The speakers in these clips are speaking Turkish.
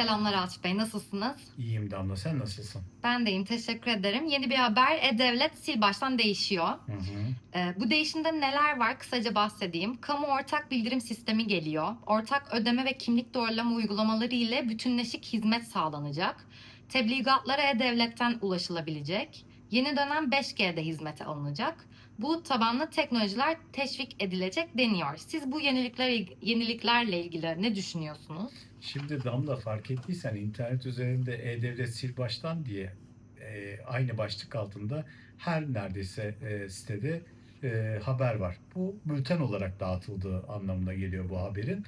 Selamlar Atıf Bey, nasılsınız? İyiyim Damla sen nasılsın? Ben deyim, teşekkür ederim. Yeni bir haber, E-Devlet sil baştan değişiyor. Hı hı. Ee, bu değişimde neler var kısaca bahsedeyim. Kamu ortak bildirim sistemi geliyor. Ortak ödeme ve kimlik doğrulama uygulamaları ile bütünleşik hizmet sağlanacak. Tebligatlara E-Devlet'ten ulaşılabilecek. Yeni dönem 5G'de hizmete alınacak. Bu tabanlı teknolojiler teşvik edilecek deniyor. Siz bu yenilikler yeniliklerle ilgili ne düşünüyorsunuz? Şimdi Damla fark ettiysen internet üzerinde E-Devlet sil baştan diye e, aynı başlık altında her neredeyse e, sitede e, haber var. Bu bülten olarak dağıtıldığı anlamına geliyor bu haberin.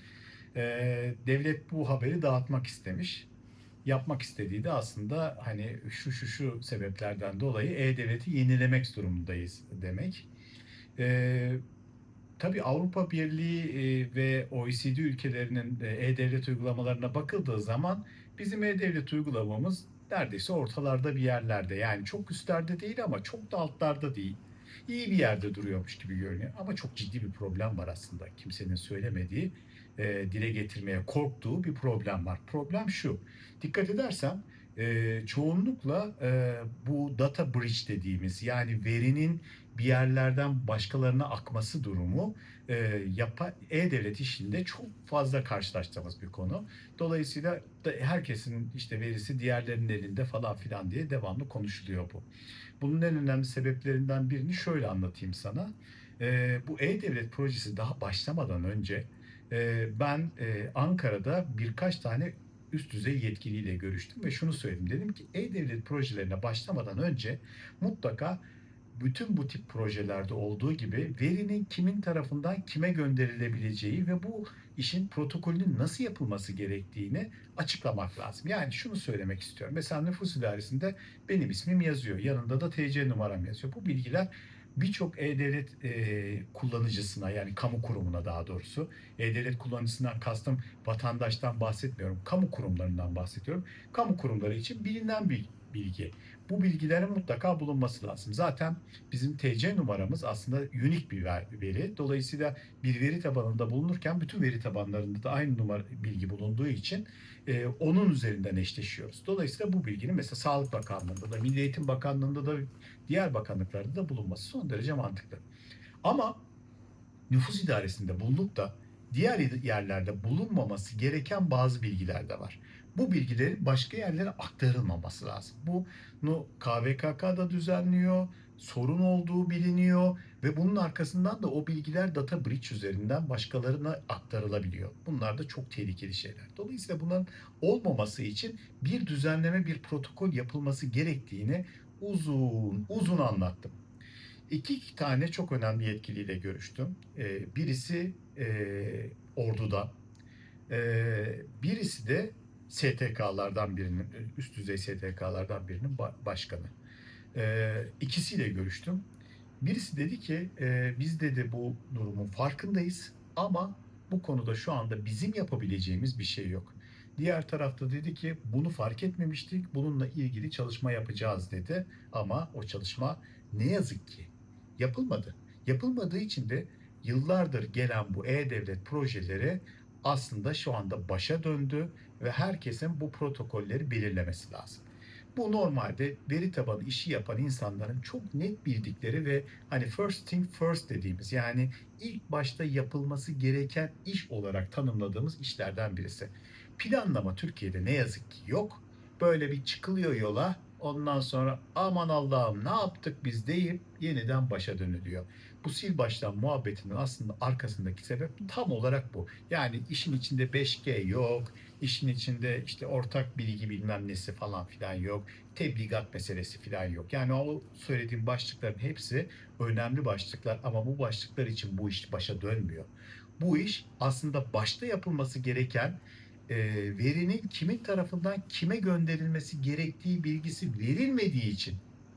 E, devlet bu haberi dağıtmak istemiş. Yapmak istediği de aslında hani şu şu şu sebeplerden dolayı E-Devlet'i yenilemek durumundayız demek. E, Tabii Avrupa Birliği e, ve OECD ülkelerinin e, e-devlet uygulamalarına bakıldığı zaman bizim e-devlet uygulamamız neredeyse ortalarda bir yerlerde. Yani çok üstlerde değil ama çok da altlarda değil. İyi bir yerde duruyormuş gibi görünüyor. Ama çok ciddi bir problem var aslında. Kimsenin söylemediği, e, dile getirmeye korktuğu bir problem var. Problem şu. Dikkat edersen e, çoğunlukla e, bu data breach dediğimiz yani verinin bir yerlerden başkalarına akması durumu e, yapa, e-devlet işinde çok fazla karşılaştığımız bir konu. Dolayısıyla da herkesin işte verisi diğerlerinin elinde falan filan diye devamlı konuşuluyor bu. Bunun en önemli sebeplerinden birini şöyle anlatayım sana. E, bu e-devlet projesi daha başlamadan önce ben e, Ankara'da birkaç tane üst düzey yetkiliyle görüştüm ve şunu söyledim. Dedim ki e-devlet projelerine başlamadan önce mutlaka bütün bu tip projelerde olduğu gibi verinin kimin tarafından kime gönderilebileceği ve bu işin protokolünün nasıl yapılması gerektiğini açıklamak lazım. Yani şunu söylemek istiyorum. Mesela nüfus idaresinde benim ismim yazıyor. Yanında da TC numaram yazıyor. Bu bilgiler birçok e-devlet e, kullanıcısına yani kamu kurumuna daha doğrusu e-devlet kullanıcısından kastım vatandaştan bahsetmiyorum. Kamu kurumlarından bahsediyorum. Kamu kurumları için bilinen bir bilgi. Bu bilgilerin mutlaka bulunması lazım. Zaten bizim TC numaramız aslında unik bir veri. Dolayısıyla bir veri tabanında bulunurken bütün veri tabanlarında da aynı numara bilgi bulunduğu için e, onun üzerinden eşleşiyoruz. Dolayısıyla bu bilginin mesela Sağlık Bakanlığı'nda da, Milli Eğitim Bakanlığı'nda da diğer bakanlıklarda da bulunması son derece mantıklı. Ama nüfus idaresinde bulunup da diğer yerlerde bulunmaması gereken bazı bilgiler de var. Bu bilgilerin başka yerlere aktarılmaması lazım. Bunu KVKK da düzenliyor, sorun olduğu biliniyor ve bunun arkasından da o bilgiler data breach üzerinden başkalarına aktarılabiliyor. Bunlar da çok tehlikeli şeyler. Dolayısıyla bunların olmaması için bir düzenleme, bir protokol yapılması gerektiğini uzun uzun anlattım. İki tane çok önemli yetkiliyle görüştüm. Ee, birisi e, orduda, ee, birisi de STK'lardan birinin, üst düzey STK'lardan birinin başkanı. Ee, ikisiyle görüştüm. Birisi dedi ki e, biz dedi bu durumun farkındayız ama bu konuda şu anda bizim yapabileceğimiz bir şey yok. Diğer tarafta dedi ki bunu fark etmemiştik. Bununla ilgili çalışma yapacağız dedi. Ama o çalışma ne yazık ki yapılmadı. Yapılmadığı için de yıllardır gelen bu e-devlet projeleri aslında şu anda başa döndü ve herkesin bu protokolleri belirlemesi lazım. Bu normalde veri tabanı işi yapan insanların çok net bildikleri ve hani first thing first dediğimiz yani ilk başta yapılması gereken iş olarak tanımladığımız işlerden birisi. Planlama Türkiye'de ne yazık ki yok. Böyle bir çıkılıyor yola ondan sonra aman Allah'ım ne yaptık biz deyip yeniden başa dönülüyor. Bu sil baştan muhabbetinin aslında arkasındaki sebep tam olarak bu. Yani işin içinde 5G yok, işin içinde işte ortak bilgi bilmem nesi falan filan yok, tebligat meselesi filan yok. Yani o söylediğim başlıkların hepsi önemli başlıklar ama bu başlıklar için bu iş başa dönmüyor. Bu iş aslında başta yapılması gereken verinin kimin tarafından kime gönderilmesi gerektiği bilgisi verilmediği için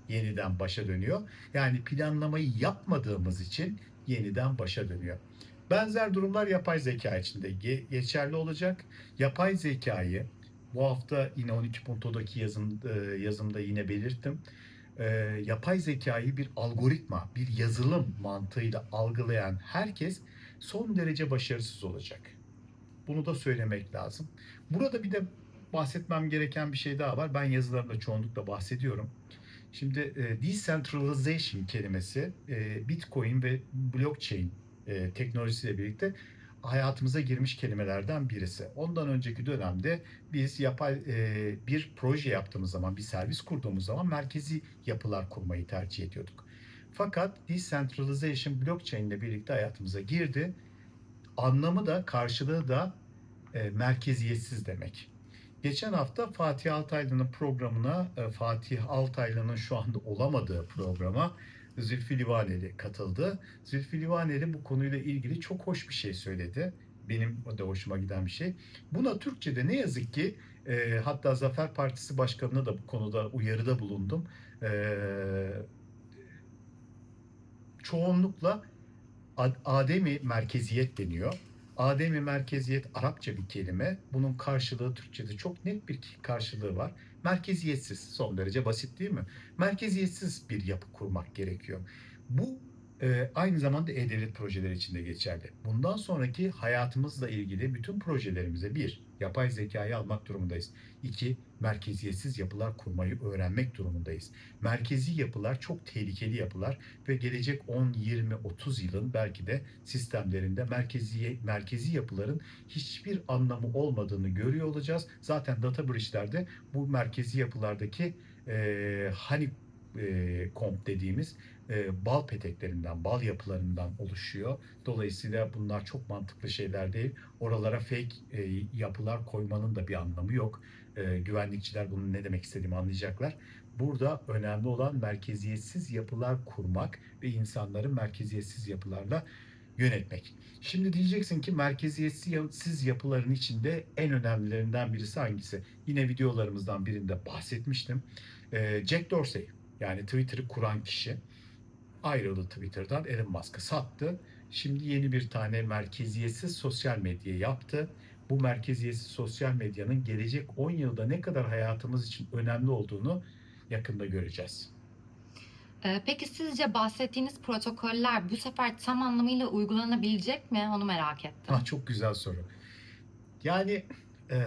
yeniden başa dönüyor. Yani planlamayı yapmadığımız için yeniden başa dönüyor. Benzer durumlar yapay zeka için de geçerli olacak. Yapay zekayı bu hafta yine 12.0'daki yazım, e, yazımda yine belirttim. E, yapay zekayı bir algoritma, bir yazılım mantığıyla algılayan herkes son derece başarısız olacak. Bunu da söylemek lazım. Burada bir de bahsetmem gereken bir şey daha var. Ben yazılarımda çoğunlukla bahsediyorum. Şimdi e, decentralization kelimesi e, Bitcoin ve blockchain e, teknolojisiyle birlikte hayatımıza girmiş kelimelerden birisi. Ondan önceki dönemde biz yapay e, bir proje yaptığımız zaman, bir servis kurduğumuz zaman merkezi yapılar kurmayı tercih ediyorduk. Fakat decentralization blockchain ile birlikte hayatımıza girdi. Anlamı da karşılığı da e, merkeziyetsiz demek. Geçen hafta Fatih Altaylı'nın programına, e, Fatih Altaylı'nın şu anda olamadığı programa Zülfü Livaneli katıldı. Zülfü Livaneli bu konuyla ilgili çok hoş bir şey söyledi. Benim da hoşuma giden bir şey. Buna Türkçe'de ne yazık ki e, hatta Zafer Partisi Başkanı'na da bu konuda uyarıda bulundum. E, çoğunlukla ademi merkeziyet deniyor. Ademi merkeziyet Arapça bir kelime. Bunun karşılığı Türkçe'de çok net bir karşılığı var. Merkeziyetsiz. Son derece basit değil mi? Merkeziyetsiz bir yapı kurmak gerekiyor. Bu e, aynı zamanda e-devlet projeleri için de geçerli. Bundan sonraki hayatımızla ilgili bütün projelerimize bir, yapay zekayı almak durumundayız. İki, merkeziyetsiz yapılar kurmayı öğrenmek durumundayız. Merkezi yapılar çok tehlikeli yapılar ve gelecek 10, 20, 30 yılın belki de sistemlerinde merkezi merkezi yapıların hiçbir anlamı olmadığını görüyor olacağız. Zaten data breach'lerde bu merkezi yapılardaki e, hani e, komp dediğimiz e, bal peteklerinden, bal yapılarından oluşuyor. Dolayısıyla bunlar çok mantıklı şeyler değil. Oralara fake e, yapılar koymanın da bir anlamı yok. E, güvenlikçiler bunun ne demek istediğimi anlayacaklar. Burada önemli olan merkeziyetsiz yapılar kurmak ve insanları merkeziyetsiz yapılarla yönetmek. Şimdi diyeceksin ki merkeziyetsiz yapıların içinde en önemlilerinden birisi hangisi? Yine videolarımızdan birinde bahsetmiştim. Jack Dorsey yani Twitter'ı kuran kişi ayrıldı Twitter'dan Elon Musk'a sattı. Şimdi yeni bir tane merkeziyetsiz sosyal medya yaptı. Bu merkeziyetsiz sosyal medyanın gelecek 10 yılda ne kadar hayatımız için önemli olduğunu yakında göreceğiz. Ee, Peki sizce bahsettiğiniz protokoller bu sefer tam anlamıyla uygulanabilecek mi? Onu merak ettim. Ah, çok güzel soru. Yani e,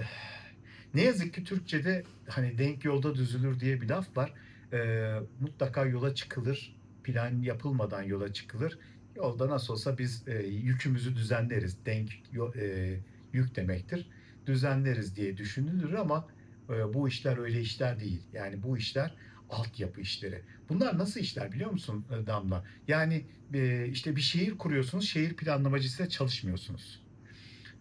ne yazık ki Türkçe'de hani denk yolda düzülür diye bir laf var. E, mutlaka yola çıkılır, plan yapılmadan yola çıkılır. Yolda nasıl olsa biz e, yükümüzü düzenleriz. Denk e, yük demektir. Düzenleriz diye düşünülür ama e, bu işler öyle işler değil. Yani bu işler altyapı işleri. Bunlar nasıl işler biliyor musun e, Damla? Yani e, işte bir şehir kuruyorsunuz, şehir planlamacısıyla çalışmıyorsunuz.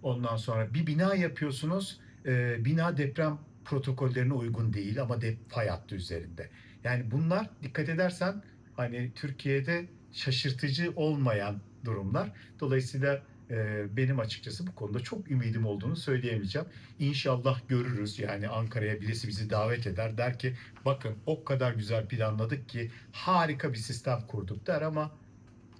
Ondan sonra bir bina yapıyorsunuz, e, bina deprem protokollerine uygun değil ama de fay hattı üzerinde. Yani bunlar dikkat edersen hani Türkiye'de şaşırtıcı olmayan durumlar. Dolayısıyla e, benim açıkçası bu konuda çok ümidim olduğunu söyleyemeyeceğim. İnşallah görürüz yani Ankara'ya birisi bizi davet eder der ki bakın o kadar güzel planladık ki harika bir sistem kurduk der ama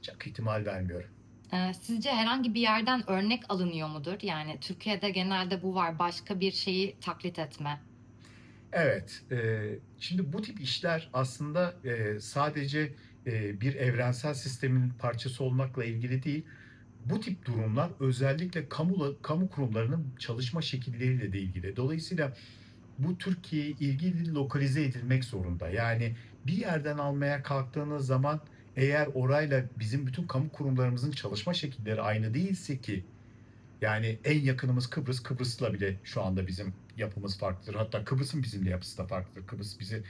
çok ihtimal vermiyorum. Ee, Sizce herhangi bir yerden örnek alınıyor mudur? Yani Türkiye'de genelde bu var. Başka bir şeyi taklit etme. Evet, e, şimdi bu tip işler aslında e, sadece e, bir evrensel sistemin parçası olmakla ilgili değil. Bu tip durumlar özellikle kamu kamu kurumlarının çalışma şekilleriyle de ilgili. Dolayısıyla bu Türkiye'ye ilgili lokalize edilmek zorunda. Yani bir yerden almaya kalktığınız zaman eğer orayla bizim bütün kamu kurumlarımızın çalışma şekilleri aynı değilse ki yani en yakınımız Kıbrıs. Kıbrıs'la bile şu anda bizim yapımız farklıdır. Hatta Kıbrıs'ın bizimle yapısı da farklıdır. Kıbrıs bizi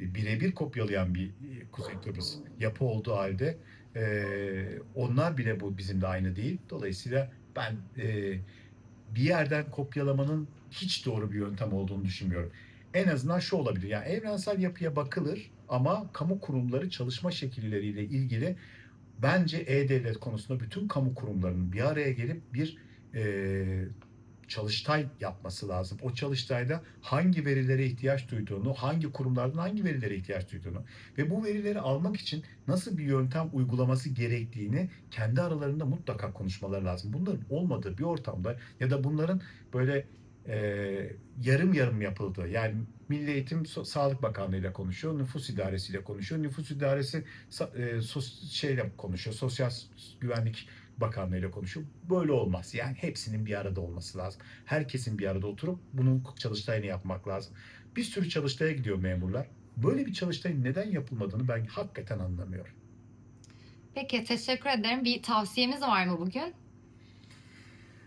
e, birebir kopyalayan bir e, Kuzey Kıbrıs yapı olduğu halde e, onlar bile bu bizimle aynı değil. Dolayısıyla ben e, bir yerden kopyalamanın hiç doğru bir yöntem olduğunu düşünmüyorum. En azından şu olabilir. Yani evrensel yapıya bakılır ama kamu kurumları çalışma şekilleriyle ilgili bence e-devlet konusunda bütün kamu kurumlarının bir araya gelip bir e, çalıştay yapması lazım. O çalıştayda hangi verilere ihtiyaç duyduğunu, hangi kurumlardan hangi verilere ihtiyaç duyduğunu ve bu verileri almak için nasıl bir yöntem uygulaması gerektiğini kendi aralarında mutlaka konuşmaları lazım. Bunların olmadığı bir ortamda ya da bunların böyle e, yarım yarım yapıldığı yani Milli Eğitim Sağlık Bakanlığı ile konuşuyor, nüfus idaresiyle konuşuyor, nüfus idaresi e, sos- şeyle konuşuyor, sosyal güvenlik Bakanlığı'yla konuşup böyle olmaz. Yani hepsinin bir arada olması lazım. Herkesin bir arada oturup bunun çalıştayını yapmak lazım. Bir sürü çalıştaya gidiyor memurlar. Böyle bir çalıştayın neden yapılmadığını ben hakikaten anlamıyorum. Peki teşekkür ederim. Bir tavsiyemiz var mı bugün?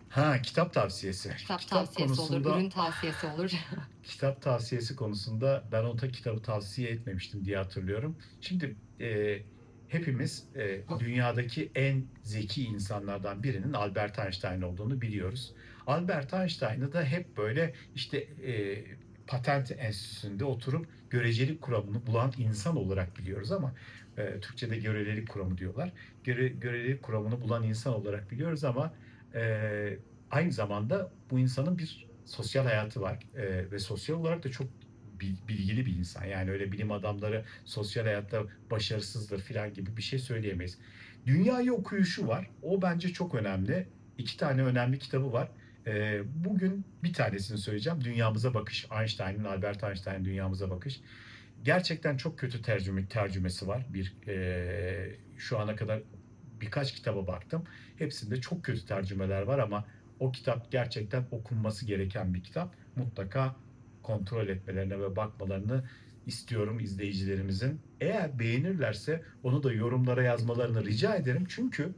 Ha kitap tavsiyesi. Kitap, tavsiyesi olur, ürün tavsiyesi olur. kitap tavsiyesi konusunda ben ona kitabı tavsiye etmemiştim diye hatırlıyorum. Şimdi e, hepimiz e, dünyadaki en zeki insanlardan birinin Albert Einstein olduğunu biliyoruz. Albert Einstein'ı da hep böyle işte e, patent enstitüsünde oturup görecelik kuramını bulan insan olarak biliyoruz ama e, Türkçe'de görelilik kuramı diyorlar. Göre, görelilik kuramını bulan insan olarak biliyoruz ama e, aynı zamanda bu insanın bir sosyal hayatı var E, ve sosyal olarak da çok bil- bilgili bir insan. Yani öyle bilim adamları sosyal hayatta başarısızdır falan gibi bir şey söyleyemeyiz. Dünyayı okuyuşu var. O bence çok önemli. İki tane önemli kitabı var. E, bugün bir tanesini söyleyeceğim. Dünyamıza Bakış. Einstein'ın, Albert Einstein'ın Dünyamıza Bakış. Gerçekten çok kötü tercüme tercümesi var. Bir e, şu ana kadar birkaç kitaba baktım. Hepsinde çok kötü tercümeler var ama o kitap gerçekten okunması gereken bir kitap. Mutlaka kontrol etmelerini ve bakmalarını istiyorum izleyicilerimizin. Eğer beğenirlerse onu da yorumlara yazmalarını rica ederim. Çünkü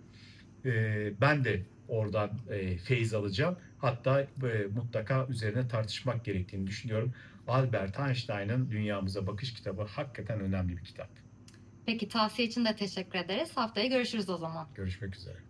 e, ben de oradan e, feyiz alacağım. Hatta e, mutlaka üzerine tartışmak gerektiğini düşünüyorum. Albert Einstein'ın Dünyamıza Bakış kitabı hakikaten önemli bir kitap. Peki tavsiye için de teşekkür ederiz. Haftaya görüşürüz o zaman. Görüşmek üzere.